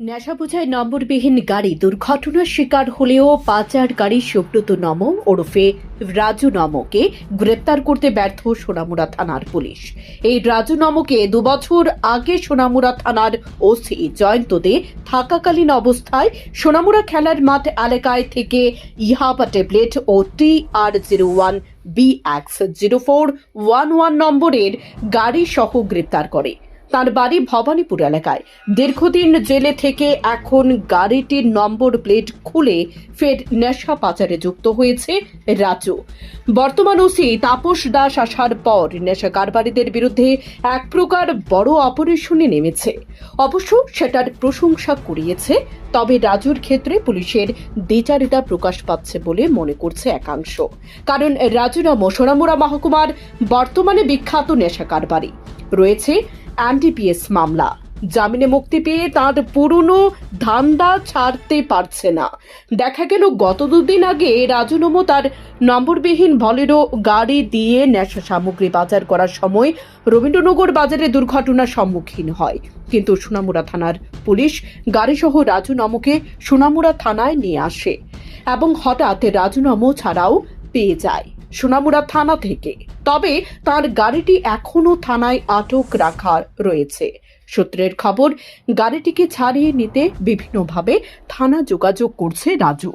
নেশা বোঝায় নম্বরবিহীন গাড়ি। দুর্ঘটনার শিকার হলেও পাচার গাড়ি সুব্রত নম ওরফে রাজু নমকে গ্রেপ্তার করতে ব্যর্থ সোনামুড়া থানার পুলিশ। এই রাজু নমকে দুবছর আগে সোনামুড়া থানার ওসি জয়ন্ত দে থাকাকালীন অবস্থায় সোনামুড়া খেলার মাঠ এলাকায় থেকে ইহাবা ট্যাবলেট ও T R zero one B X zero four one one নম্বরের গাড়ি সহ গ্রেপ্তার করে। তার বাড়ি ভবানীপুর এলাকায়। দীর্ঘদিন জেলে থেকে এখন গাড়িটির নম্বর প্লেট খুলে ফের নেশা পাচারে যুক্ত হয়েছে রাজু। বর্তমান ওসি তাপস দাস আসার পর নেশা কারবারিদের বিরুদ্ধে এক প্রকার বড় অপারেশনে নেমেছে। অবশ্য সেটার প্রশংসা কুড়িয়েছে, তবে রাজুর ক্ষেত্রে পুলিশের দ্বিচারিতা প্রকাশ পাচ্ছে বলে মনে করছে একাংশ। কারণ রাজুরা মশোরামুড়া মহকুমার বর্তমানে বিখ্যাত নেশা কারবারি। রয়েছে অ্যান্টিপিএস মামলা। জামিনে মুক্তি পেয়ে তাঁর পুরনো ধান্দা ছাড়তে পারছে না। দেখা গেল, গত দুদিন আগে রাজনমো তার নম্বরবিহীন বলেরো গাড়ি দিয়ে নেশা সামগ্রী বাজার করার সময় রবীন্দ্রনগর বাজারে দুর্ঘটনার সম্মুখীন হয়। কিন্তু সোনামুড়া থানার পুলিশ গাড়িসহ রাজু নমকে থানায় নিয়ে আসে এবং হঠাৎ রাজু ছাড়াও পেয়ে যায়। সোনামুড়া থানা থেকে তবে তার গাড়িটি এখনও থানায় আটক রাখা রয়েছে। সূত্রের খবর, গাড়িটিকে ছাড়িয়ে নিতে বিভিন্নভাবে থানা যোগাযোগ করছে রাজু।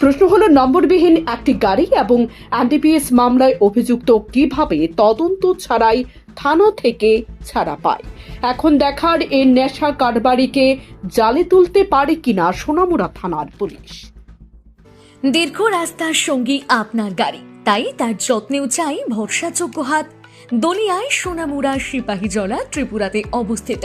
প্রশ্ন হলো, নম্বরবিহীন একটি গাড়ি এবং এনডিপিএস মামলায় অভিযুক্ত কীভাবে তদন্ত ছাড়াই থানা থেকে ছাড়া পায়? এখন দেখার এই নেশা কারবারিকে জালে তুলতে পারে কিনা সোনামুড়া থানার পুলিশ। দীর্ঘ রাস্তার সঙ্গী আপনার গাড়ি। তাই তার যত্নেও চাই ভরসাযোগ্য হাত দলিয়ায় সোনামুড়া, সিপাহীজলা ত্রিপুরাতে অবস্থিত।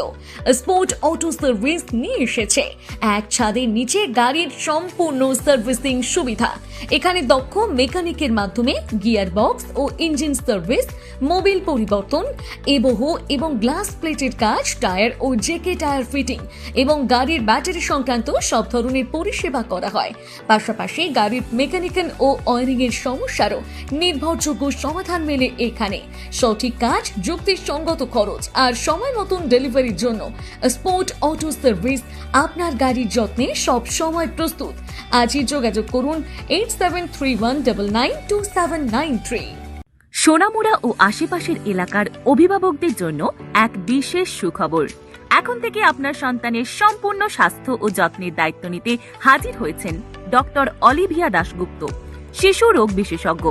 স্পোর্ট অটো সার্ভিস নিয়ে এসেছে। এক ছাদের নিচে গাড়ির সম্পূর্ণ সার্ভিসিং সুবিধা। এখানে দক্ষ মেকানিকের মাধ্যমে গিয়ার বক্স ও ইঞ্জিন সার্ভিস, মোবিল পরিবর্তন, এবহ এবং গ্লাস প্লেটের কাজ, টায়ার ও জেকে টায়ার ফিটিং এবং গাড়ির ব্যাটারি সংক্রান্ত সব ধরনের পরিষেবা করা হয়। পাশাপাশি গাড়ির মেকানিক্যাল ও অয়ারিং এর সমস্যারও নির্ভরযোগ্য সমাধান মেলে এখানে। সঠিক কাজ যুক্তিসঙ্গত খরচ আর সময় মতন ডেলিভারির জন্য স্পোর্ট অটো সার্ভিস আপনার গাড়ির যত্নে সব সময় প্রস্তুত। আজই যোগাযোগ করুন এইট সোনামুড়া ও আশেপাশের এলাকার অভিভাবকদের জন্য এক বিশেষ সুখবর। এখন থেকে আপনার সন্তানের সম্পূর্ণ স্বাস্থ্য ও যত্নের দায়িত্ব নিতে হাজির হয়েছেন ডক্টর অলিভিয়া দাশগুপ্ত, শিশু রোগ বিশেষজ্ঞ,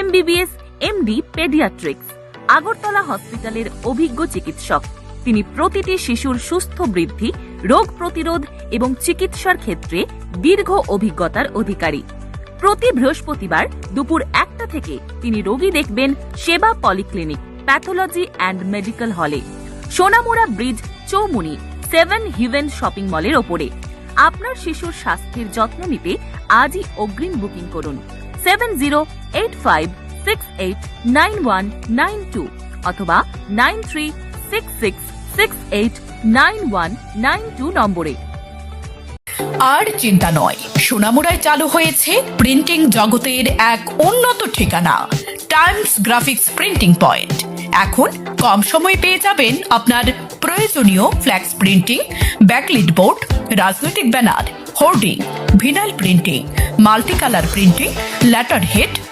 এমবিবিএস, এমডি, পেডিয়াট্রিক্স। আগরতলা হসপিটালের অভিজ্ঞ চিকিৎসক। তিনি প্রতিটি শিশুর সুস্থ বৃদ্ধি, রোগ প্রতিরোধ এবং চিকিৎসার ক্ষেত্রে দীর্ঘ অভিজ্ঞতার অধিকারী। প্রতি বৃহস্পতিবার দুপুর একটা থেকে তিনি রোগী দেখবেন সেবা পলিক্লিনিক, প্যাথোলজি অ্যান্ড মেডিকেল হলে। Sonamura bridge Choumuhani, seven heaven shopping মলের ওপরে। আপনার শিশুর স্বাস্থ্যের যত্ন নিতে আজই অগ্রিম বুকিং করুন। Seven zero eight five six eight nine one nine two অথবা nine three six six six eight nine one nine two নম্বরে। আর চিন্তা নয়, সোনামুড়ায় চালু হয়েছে প্রিন্টিং জগতের এক উন্নত ঠিকানা টাইমস গ্রাফিক্স প্রিন্টিং পয়েন্ট এখন কম সময়ে পেয়ে যাবেন আপনার প্রয়োজনীয় ফ্ল্যাক্স প্রিন্টিং ব্যাকলিট বোর্ড রাজনৈতিক banner hoarding vinyl printing multi colour printing letter head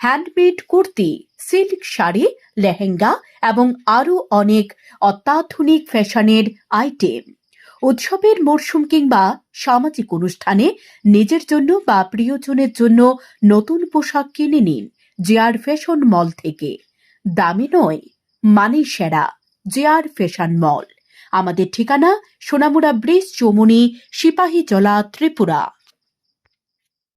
handmade kurti silk sari lehenga এবং আরও অনেক অত্যাধুনিক ফ্যাশনের আইটেম উৎসবের মরশুম কিংবা সামাজিক অনুষ্ঠানে নিজের জন্য বা প্রিয়জনের জন্য নতুন পোশাক কিনে নিন জেআর ফ্যাশন মল থেকে। দামি নয় মানে সেরা জেআর ফ্যাশন মল আমাদের ঠিকানা সোনামুড়া ব্রিজ চৌমুনি সিপাহীজলা ত্রিপুরা।